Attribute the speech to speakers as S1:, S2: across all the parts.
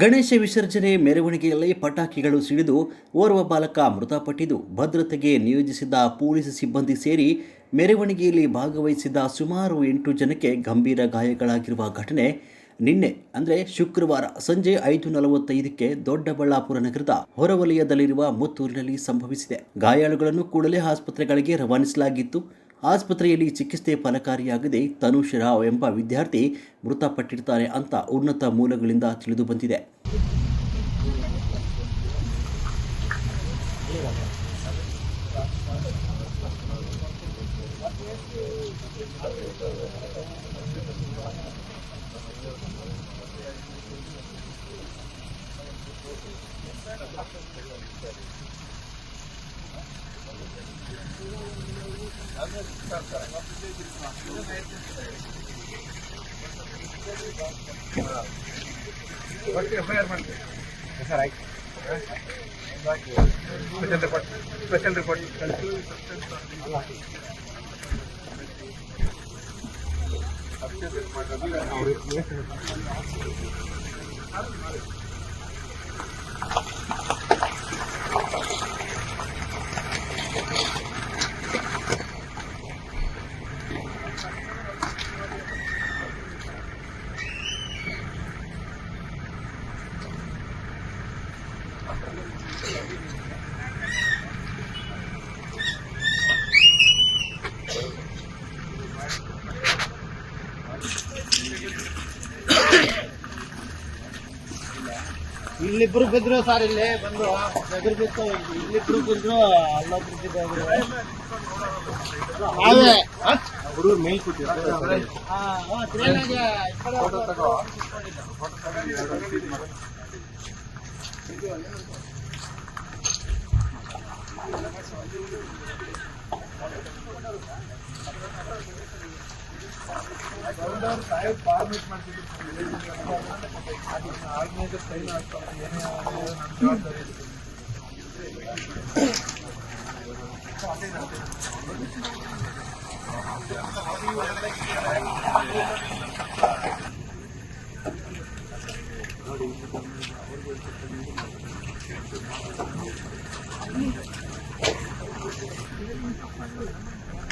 S1: ಗಣೇಶ ವಿಸರ್ಜನೆ, ಮೆರವಣಿಗೆಯಲ್ಲಿ ಪಟಾಕಿಗಳು ಸಿಡಿದು ಓರ್ವ ಬಾಲಕ ಮೃತಪಟ್ಟಿದ್ದು, ಭದ್ರತೆಗೆ ನಿಯೋಜಿಸಿದ್ದ ಪೊಲೀಸ್ ಸಿಬ್ಬಂದಿ ಸೇರಿ ಮೆರವಣಿಗೆಯಲ್ಲಿ ಭಾಗವಹಿಸಿದ್ದ ಸುಮಾರು ಎಂಟು ಜನಕ್ಕೆ ಗಂಭೀರ ಗಾಯಗಳಾಗಿರುವ ಘಟನೆ ನಿನ್ನೆ, ಅಂದರೆ ಶುಕ್ರವಾರ ಸಂಜೆ ಐದು ನಲವತ್ತೈದಕ್ಕೆ ದೊಡ್ಡಬಳ್ಳಾಪುರ ನಗರದ ಹೊರವಲಯದಲ್ಲಿರುವ ಮುತ್ತೂರಿನಲ್ಲಿ ಸಂಭವಿಸಿದೆ. ಗಾಯಾಳುಗಳನ್ನು ಕೂಡಲೇ ಆಸ್ಪತ್ರೆಗಳಿಗೆ ರವಾನಿಸಲಾಗಿತ್ತು. ಆಸ್ಪತ್ರೆಯಲ್ಲಿ ಚಿಕಿತ್ಸೆ ಫಲಕಾರಿಯಾಗದೆ ತನುಷ್ ರಾವ್ ಎಂಬ ವಿದ್ಯಾರ್ಥಿ ಮೃತಪಟ್ಟಿರ್ತಾರೆ ಅಂತ ಉನ್ನತ ಮೂಲಗಳಿಂದ ತಿಳಿದು ಬಂದಿದೆ.
S2: ಸ್ಪೆಷಲ್ ರಿಪೋರ್ಟ್ ಸ್ಪೆಷಲ್ ರಿಪೋರ್ಟ್
S3: ಇಲ್ಲಿಬ್ರು ಬಿದ್ರು ಸರ್ ಇಲ್ಲಿ ಬಂದು ಎದುರು ಬಿತ್ತು ಇಲ್ಲಿಬ್ರು ಬಿದ್ರು ಅಲ್ಲೊಬ್ರು
S2: ಹುಡುಗರು ಮೇಲ್ ಕೂತಿದ್ರು
S3: ಹಾ, ಹಾ, ಟ್ರೈನಾಗೆ ಈ ಕಡೆ ಹೋಗ್ಬೇಕು.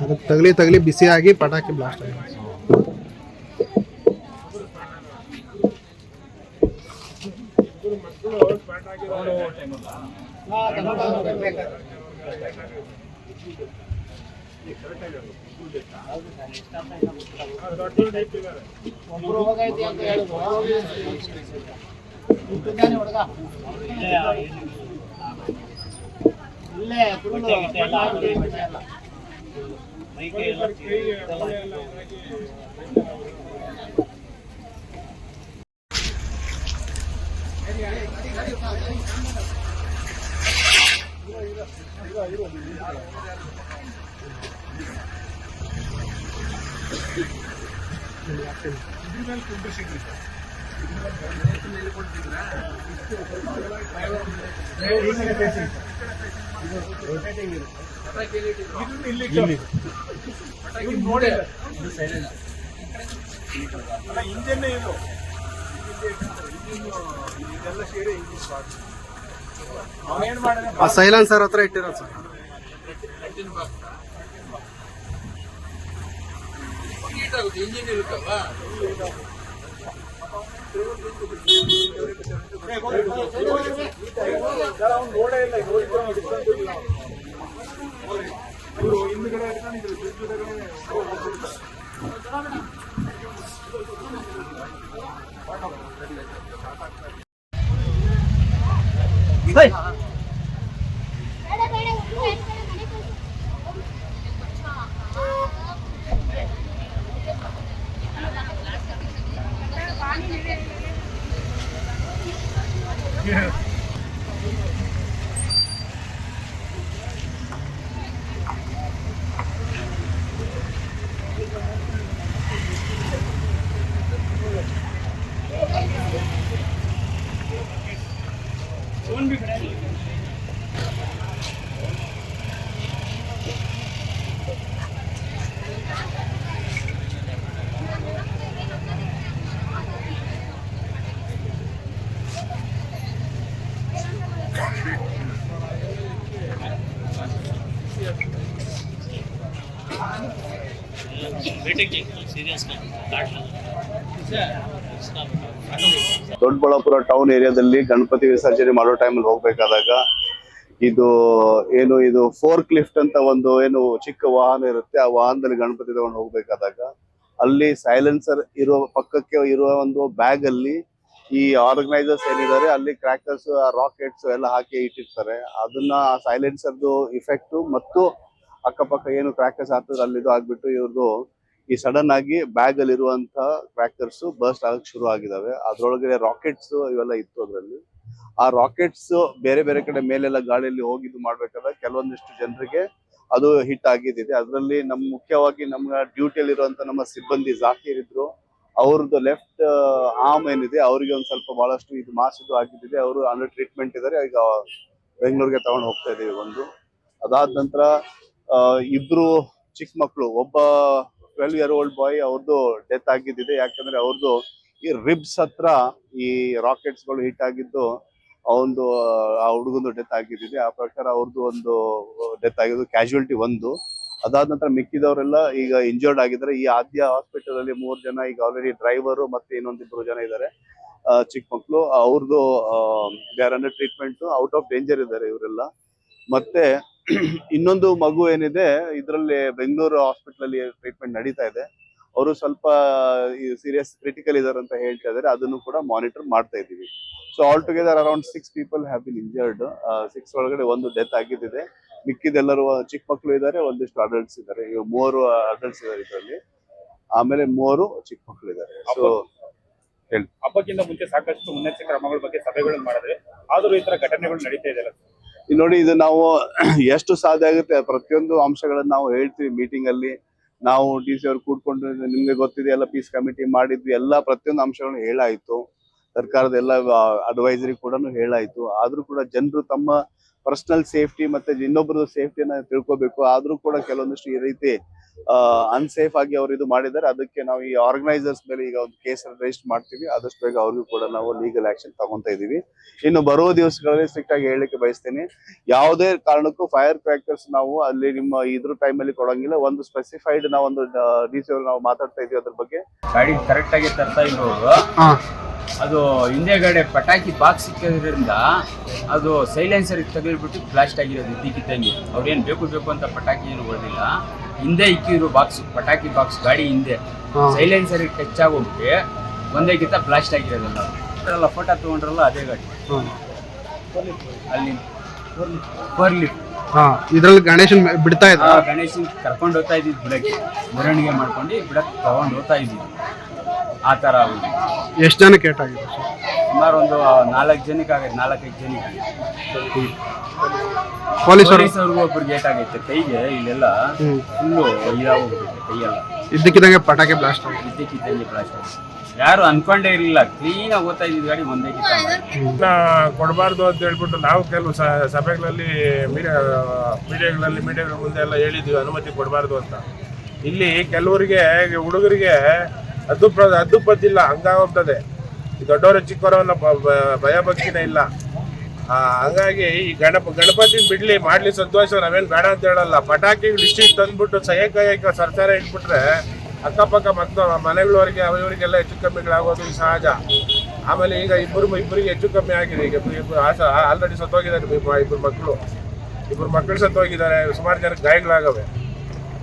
S4: ಅದಕ್ಕೆ ತಗಲಿ ತಗಲಿ ಬಿಸಿಯಾಗಿ ಪಟಾಕಿ ಬ್ಲಾಸ್ಟ್ ಆಗಿದೆ.
S3: ಹಾ, ತಗೊಂಡು ಹೋಗ್ಬೇಕು. ಒಬ್ರು ಹೋಗೈತಿ ಅಂತ ಹೇಳಿದ್ರು ಇಟ್ಟಿದ್ದಾನೆ ಹುಡುಗ ಇಲ್ಲೇ ಫುಲ್ಲು ಬಟ್ಟೆ ಎಲ್ಲ.
S2: ನೋಡಿ ಅಲ್ಲ ಇಂಜನ್ ಇದು ಇದೆಲ್ಲ ಸೇರಿ ಇಂಜಿನ್ ಮಾಡಿದ
S4: ಆ ಹತ್ರ ಇಟ್ಟಿರೋ ಸರ್.
S2: ಇಂಜಿನ್ ಇರುತ್ತಲ್ವಾ ನೋಡೇ ಇಲ್ಲ ನೋಡಿದ್ರೆ ಇವರು ಹಿಂದ್ಗಡೆ
S5: ಇಟ್ಕೊಂಡಿದ್ರು ಬಿದ್ದುಗಡೆ
S6: ದೊಡ್ಡಬಳ್ಳಾಪುರ ಟೌನ್ ಏರಿಯಾದಲ್ಲಿ ಗಣಪತಿ ವಿಸರ್ಜನೆ ಮಾಡೋ ಟೈಮಲ್ಲಿ ಹೋಗ್ಬೇಕಾದಾಗ ಇದು ಏನು, ಇದು ಫೋರ್ಕ್ ಲಿಫ್ಟ್ ಅಂತ ಒಂದು ಏನು ಚಿಕ್ಕ ವಾಹನ ಇರುತ್ತೆ, ಆ ವಾಹನದಲ್ಲಿ ಗಣಪತಿ ತಗೊಂಡು ಹೋಗ್ಬೇಕಾದಾಗ ಅಲ್ಲಿ ಸೈಲೆನ್ಸರ್ ಇರುವ ಪಕ್ಕಕ್ಕೆ ಇರುವ ಒಂದು ಬ್ಯಾಗ್ ಅಲ್ಲಿ ಈ ಆರ್ಗನೈಸರ್ಸ್ ಏನಿದ್ದಾರೆ ಅಲ್ಲಿ ಕ್ರ್ಯಾಕರ್ಸ್ ರಾಕೆಟ್ಸ್ ಎಲ್ಲ ಹಾಕಿ ಇಟ್ಟಿರ್ತಾರೆ. ಅದನ್ನ ಸೈಲೆನ್ಸರ್ದು ಇಫೆಕ್ಟ್ ಮತ್ತು ಅಕ್ಕಪಕ್ಕ ಏನು ಕ್ರ್ಯಾಕರ್ಸ್ ಆಗ್ತದೆ ಅಲ್ಲಿ ಇದು ಆಗ್ಬಿಟ್ಟು ಇವ್ರದ್ದು ಈ ಸಡನ್ ಆಗಿ ಬ್ಯಾಗ್ ಅಲ್ಲಿ ಇರುವಂತ ಕ್ರ್ಯಾಕರ್ಸ್ ಬರ್ಸ್ಟ್ ಆಗಕ್ ಶುರು ಆಗಿದಾವೆ. ಅದ್ರೊಳಗಡೆ ರಾಕೆಟ್ಸ್ ಇವೆಲ್ಲ ಇತ್ತು ಅದ್ರಲ್ಲಿ. ಆ ರಾಕೆಟ್ಸ್ ಬೇರೆ ಬೇರೆ ಕಡೆ ಮೇಲೆಲ್ಲ ಗಾಳಿಯಲ್ಲಿ ಹೋಗಿದ್ದು ಮಾಡ್ಬೇಕಾದ್ರೆ ಕೆಲವೊಂದಿಷ್ಟು ಜನರಿಗೆ ಅದು ಹಿಟ್ ಆಗಿದ್ದಿದೆ ಅದರಲ್ಲಿ ನಮ್ ಮುಖ್ಯವಾಗಿ ನಮ್ಮ ಡ್ಯೂಟಿಯಲ್ಲಿ ಇರುವಂತ ನಮ್ಮ ಸಿಬ್ಬಂದಿ ಜಾಕೀರ್ ಇದ್ರು. ಅವ್ರದ್ದು ಲೆಫ್ಟ್ ಆರ್ಮ್ ಏನಿದೆ ಅವರಿಗೆ ಒಂದ್ ಸ್ವಲ್ಪ ಬಹಳಷ್ಟು ಇದು ಮಾಸಿದ್ದು ಆಗಿದ್ದಿದೆ ಅವರು ಅಂಡರ್ ಟ್ರೀಟ್ಮೆಂಟ್ ಇದಾರೆ. ಈಗ ಬೆಂಗಳೂರಿಗೆ ತಗೊಂಡು ಹೋಗ್ತಾ ಇದೀವಿ ಒಂದು ಅದಾದ ನಂತರ ಇಬ್ರು ಚಿಕ್ಕ ಮಕ್ಕಳು ಒಬ್ಬ ಟ್ವೆಲ್ ಇಯರ್ ಓಲ್ಡ್ ಬಾಯ್ ಅವ್ರದ್ದು ಡೆತ್ ಆಗಿದ್ದಿದೆ. ಯಾಕಂದ್ರೆ ಅವ್ರದ್ದು ಈ ರಿಬ್ಸ್ ಹತ್ರ ಈ ರಾಕೆಟ್ಸ್ಗಳು ಹಿಟ್ ಆಗಿದ್ದು ಅವನದು ಆ ಹುಡುಗಂದು ಡೆತ್ ಆಗಿದ್ದಿದೆ. ಆ ಪ್ರಕಾರ ಅವ್ರದ್ದು ಒಂದು ಡೆತ್ ಆಗಿದ್ದು ಕ್ಯಾಶುಯಾಲಿಟಿ ಒಂದು. ಅದಾದ ನಂತರ ಮಿಕ್ಕಿದವರೆಲ್ಲ ಈಗ ಇಂಜರ್ಡ್ ಆಗಿದ್ದಾರೆ. ಈ ಆದ್ಯ ಹಾಸ್ಪಿಟಲ್ ಅಲ್ಲಿ ಮೂರ್ ಜನ, ಈಗ ಆಲ್ರೆಡಿ ಡ್ರೈವರು ಮತ್ತೆ ಇನ್ನೊಂದಿಬ್ರು ಜನ ಇದ್ದಾರೆ. ಚಿಕ್ಕ ಮಕ್ಕಳು ಅವ್ರದ್ದು ಬೇರೆ ಟ್ರೀಟ್ಮೆಂಟ್ ಔಟ್ ಆಫ್ ಡೇಂಜರ್ ಇದ್ದಾರೆ ಇವರೆಲ್ಲ. ಮತ್ತೆ ಇನ್ನೊಂದು ಮಗು ಏನಿದೆ ಇದರಲ್ಲಿ ಬೆಂಗಳೂರು ಹಾಸ್ಪಿಟಲ್ ಅಲ್ಲಿ ಟ್ರೀಟ್ಮೆಂಟ್ ನಡೀತಾ ಇದೆ. ಅವರು ಸ್ವಲ್ಪ ಸೀರಿಯಸ್ ಕ್ರಿಟಿಕಲ್ ಇದಾರೆ ಅಂತ ಹೇಳ್ತಾ ಇದ್ದಾರೆ. ಅದನ್ನು ಕೂಡ ಮಾನಿಟರ್ ಮಾಡ್ತಾ ಇದ್ದೀವಿ. So all together around six people have been injured six ಒಳಗಡೆ ಒಂದು ಡೆತ್ ಆಗಿದ್ದಿದೆ. ಮಿಕ್ಕಿದೆಲ್ಲರೂ ಚಿಕ್ಕ ಮಕ್ಕಳು ಇದ್ದಾರೆ ಒಂದಿಷ್ಟು ಅಡಲ್ಟ್ಸ್ ಇದ್ದಾರೆ. ಇವಾಗ ಮೂವರು ಅಡಲ್ಟ್ಸ್ ಇದ್ದಾರೆ ಇದರಲ್ಲಿ. ಆಮೇಲೆ ಮೂವರು ಚಿಕ್ಕ ಮಕ್ಕಳು ಇದ್ದಾರೆ. ಸೊ
S2: ಹಬ್ಬಕ್ಕಿಂತ ಮುಂಚೆ ಸಾಕಷ್ಟು ಮುನ್ನೆಚ್ಚರಿಕೆ ಕ್ರಮಗಳ ಬಗ್ಗೆ ಸಭೆಗಳನ್ನು ಮಾಡಿದ್ರೆ ಆದರೂ ಈ ತರ ಘಟನೆಗಳು ನಡೀತಾ ಇದೆಯಲ್ಲ
S6: ನೋಡಿ ಇದು ನಾವು ಎಷ್ಟು ಸಾಧ್ಯ ಆಗುತ್ತೆ ಪ್ರತಿಯೊಂದು ಅಂಶಗಳನ್ನ ನಾವು ಹೇಳ್ತೀವಿ ಮೀಟಿಂಗ್ ಅಲ್ಲಿ. ನಾವು ಡಿ ಸಿ ಅವ್ರು ಕೂಡ್ಕೊಂಡು ನಿಮ್ಗೆ ಗೊತ್ತಿದೆ, ಎಲ್ಲ ಪೀಸ್ ಕಮಿಟಿ ಮಾಡಿದ್ವಿ, ಎಲ್ಲ ಪ್ರತಿಯೊಂದು ಅಂಶಗಳನ್ನು ಹೇಳಾಯ್ತು. ಸರ್ಕಾರದ ಎಲ್ಲ ಅಡ್ವೈಸರಿ ಕೂಡ ಹೇಳಾಯ್ತು. ಆದ್ರೂ ಕೂಡ ಜನರು ತಮ್ಮ ಪರ್ಸನಲ್ ಸೇಫ್ಟಿ ಮತ್ತೆ ಇನ್ನೊಬ್ಬರ ಸೇಫ್ಟಿನ ತಿಳ್ಕೊಬೇಕು. ಆದ್ರೂ ಕೂಡ ಕೆಲವೊಂದಿಷ್ಟು ಈ ರೀತಿ ಅನ್ಸೇಫ್ ಆಗಿ ಅವ್ರು ಇದು ಮಾಡಿದ್ದಾರೆ. ಅದಕ್ಕೆ ನಾವು ಈ ಆರ್ಗನೈಸರ್ಸ್ ಮೇಲೆ ಈಗ ಒಂದು ಕೇಸ್ ರಿಜಿಸ್ಟರ್ ಮಾಡ್ತೀವಿ. ಆದಷ್ಟು ಬೇಗ ಅವ್ರಿಗೂ ಕೂಡ ನಾವು ಲೀಗಲ್ ಆಕ್ಷನ್ ತಗೊಂತಾ ಇದೀವಿ. ಇನ್ನು ಬರುವ ದಿವಸಗಳಲ್ಲಿ ಸ್ಟ್ರಿಕ್ಟ್ ಆಗಿ ಹೇಳಲಿಕ್ಕೆ ಬಯಸ್ತೇನೆ. ಯಾವುದೇ ಕಾರಣಕ್ಕೂ ಫೈರ್ ಕ್ರ್ಯಾಕರ್ಸ್ ನಾವು ಅಲ್ಲಿ ನಿಮ್ಮ ಇದ್ರ ಟೈಮ್ ಅಲ್ಲಿ ಕೊಡಂಗಿಲ್ಲ. ಒಂದು ಸ್ಪೆಸಿಫೈಡ್ ನಾವು ಒಂದು ಡಿ ಸಿ ನಾವು ಮಾತಾಡ್ತಾ ಇದೀವಿ ಅದ್ರ ಬಗ್ಗೆ.
S7: ಗಾಡಿ ಕರೆಕ್ಟ್ ಆಗಿ ತರ್ತಾ ಇರೋದು
S4: ಅದು
S7: ಅದು ಹಿಂದೆಗಡೆ ಪಟಾಕಿ ಬಾಕ್ಸ್ ಸಿಕ್ಕೋದ್ರಿಂದ ಅದು ಸೈಲೆನ್ಸರ್ ತಗಲಿಬಿಟ್ಟು ಬ್ಲಾಸ್ಟ್ ಆಗಿರೋದು ಇದ್ದಕ್ಕಿದ್ದಂಗೆ. ಅವ್ರೇನು ಬೇಕು ಬೇಕು ಅಂತ ಪಟಾಕಿ ಏನು ಹೊಡೆದಿಲ್ಲ. ಹಿಂದೆ ಇಕ್ಕಿರೋ ಬಾಕ್ಸ್ ಪಟಾಕಿ ಬಾಕ್ಸ್ ಗಾಡಿ ಹಿಂದೆ. ಸೈಲೆನ್ಸರ್ ಟಚ್ ಆಗೋಗ್ಬಿಟ್ಟು ಒಂದೇ ಗಿತ್ತ ಬ್ಲಾಸ್ಟ್ ಆಗಿರೋದಲ್ಲ. ಅದ್ರಲ್ಲ ಫೋಟೋ ತಗೊಂಡ್ರಲ್ಲ ಅದೇ ಗಾಡಿ. ಅಲ್ಲಿ ಲಿಫ್ಟ್
S4: ಹಾ ಇದ್ರಲ್ಲಿ ಗಣೇಶನ್ ಬಿಡ್ತಾ ಇದ್ದ
S7: ಗಣೇಶನ್ ಕರ್ಕೊಂಡು ಹೋಗ್ತಾ ಇದ್ದಿದ್ದು ಬಿಡಕ್ಕೆ. ಮೆರವಣಿಗೆ ಮಾಡ್ಕೊಂಡು ಬಿಡಕ್ಕೆ ತಗೊಂಡು ಹೋಗ್ತಾ ಇದ್ದೀವಿ ಆ ಥರ
S4: ಎಷ್ಟು ಜನ ಕೇಟಾಗಿದೆ
S7: ಸುಮಾರು ಒಂದು ನಾಲ್ಕು ಜನಕ್ಕೆ ಆಗೈತೆ ನಾಲ್ಕೈದು ಜನಕ್ಕೆ.
S4: ಪೊಲೀಸರು?
S7: ಪೊಲೀಸವ್ರಿಗೂ ಒಬ್ರು ಗೇಟ್ ಆಗೈತೆ ಕೈಗೆ ಇಲ್ಲೆಲ್ಲ ಫುಲ್ಲು ಇದಾಗೋಗ್ಬಿಟ್ಟೈತೆ ಕೈಯೆಲ್ಲ.
S4: ಇದ್ದಕ್ಕಿದ್ದಂಗೆ ಪಟಾಕಿ ಬ್ಲಾಸ್ಟ್
S7: ಇದ್ದಕ್ಕಿದ್ದಂಗೆ ಬ್ಲಾಸ್ಟ್ ಆಗಿದೆ ಯಾರು ಅನ್ಕೊಂಡೇ ಇರಲಿಲ್ಲ ಕ್ಲೀನಾಗಿ ಓದ್ತಾ ಇದ್ದಿದ್ದು ಗಾಡಿ ಒಂದೇ ಕಿತ್ತ
S2: ಕೊಡಬಾರ್ದು ಅಂತ ಹೇಳ್ಬಿಟ್ಟು ನಾವು ಕೆಲವು ಸ- ಸಭೆಗಳಲ್ಲಿ ಮೀಡಿಯಾ ಮೀಡಿಯಾಗಳಲ್ಲಿ ಮೀಡಿಯಾಗಳ ಮುಂದೆ ಎಲ್ಲ ಹೇಳಿದ್ವಿ ಅನುಮತಿ ಕೊಡಬಾರ್ದು ಅಂತ. ಇಲ್ಲಿ ಕೆಲವರಿಗೆ ಹುಡುಗರಿಗೆ ಅದು ಪ್ರ ಅದು ಪತ್ತಿಲ್ಲ ಹಂಗಾಗೋಗ್ತದೆ ದೊಡ್ಡವರು ಚಿಕ್ಕವರು ಅನ್ನೋ ಬ- ಬ- ಭಯ ಭಕ್ತಿನೇ ಇಲ್ಲ. ಹಂಗಾಗಿ ಈ ಗಣಪ ಗಣಪತಿ ಬಿಡ್ಲಿ, ಮಾಡ್ಲಿ ಸಂತೋಷ, ನಾವೇನು ಬೇಡ ಅಂತ ಹೇಳಲ್ಲ. ಪಟಾಕಿಗಳು ಇಷ್ಟಿಷ್ಟು ತಂದ್ಬಿಟ್ಟು ಸಹಕ ಸರ್ಕಾರ ಇಟ್ಬಿಟ್ರೆ ಅಕ್ಕಪಕ್ಕ ಮತ್ತು ಮನೆಗಳವರಿಗೆ, ಅವರಿಗೆಲ್ಲ ಹೆಚ್ಚು ಕಮ್ಮಿಗಳಾಗೋದು ಸಹಜ. ಆಮೇಲೆ ಈಗ ಇಬ್ಬರು, ಇಬ್ಬರಿಗೆ ಹೆಚ್ಚು ಕಮ್ಮಿ ಆಗಿದೆ. ಈಗ ಆಲ್ರೆಡಿ ಸತ್ತೋಗಿದ್ದಾರೆ ಇಬ್ಬರು ಮಕ್ಕಳು ಇಬ್ಬರು ಮಕ್ಕಳು ಸತ್ತೋಗಿದ್ದಾರೆ, ಸುಮಾರು ಜನಕ್ಕೆ ಗಾಯಗಳಾಗವೆ.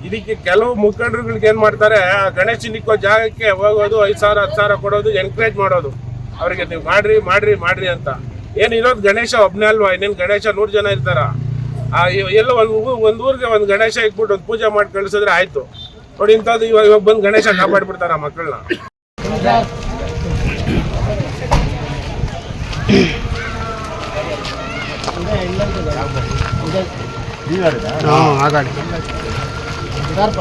S2: ಇದಕ್ಕೆ ಕೆಲವು ಮುಖಂಡರುಗಳಿಗೆ ಏನು ಮಾಡ್ತಾರೆ, ಆ ಗಣೇಶ ನಿಕ್ಕೋ ಜಾಗಕ್ಕೆ ಹೋಗೋದು ಐದು ಸಾವಿರ, ಹತ್ತು ಸಾವಿರ ಕೊಡೋದು ಎನ್ಕರೇಜ್ ಮಾಡೋದು. ಅವರಿಗೆ ನೀವು ಮಾಡ್ರಿ ಮಾಡ್ರಿ ಮಾಡ್ರಿ ಅಂತ. ಏನು ಇರೋದು ಗಣೇಶ ಒಬ್ಬನೇ ಅಲ್ವಾ? ಇನ್ನೇನು ಗಣೇಶ ನೂರು ಜನ ಇರ್ತಾರ? ಆ, ಇವ್- ಎಲ್ಲ ಒಂದು ಒಂದು ಊರಿಗೆ ಒಂದು ಗಣೇಶ ಇಟ್ಬಿಟ್ಟು ಒಂದು ಪೂಜೆ ಮಾಡಿ ಕಳಿಸಿದ್ರೆ ಆಯ್ತು. ನೋಡಿ ಇಂಥದ್ದು ಇವಾಗ ಇವಾಗ ಬಂದು ಗಣೇಶ ಕಾಪಾಡ್ಬಿಡ್ತಾರ ಮಕ್ಕಳನ್ನ.
S4: ಹಾಂ ಆಗಾಡಿ
S3: ಸರ್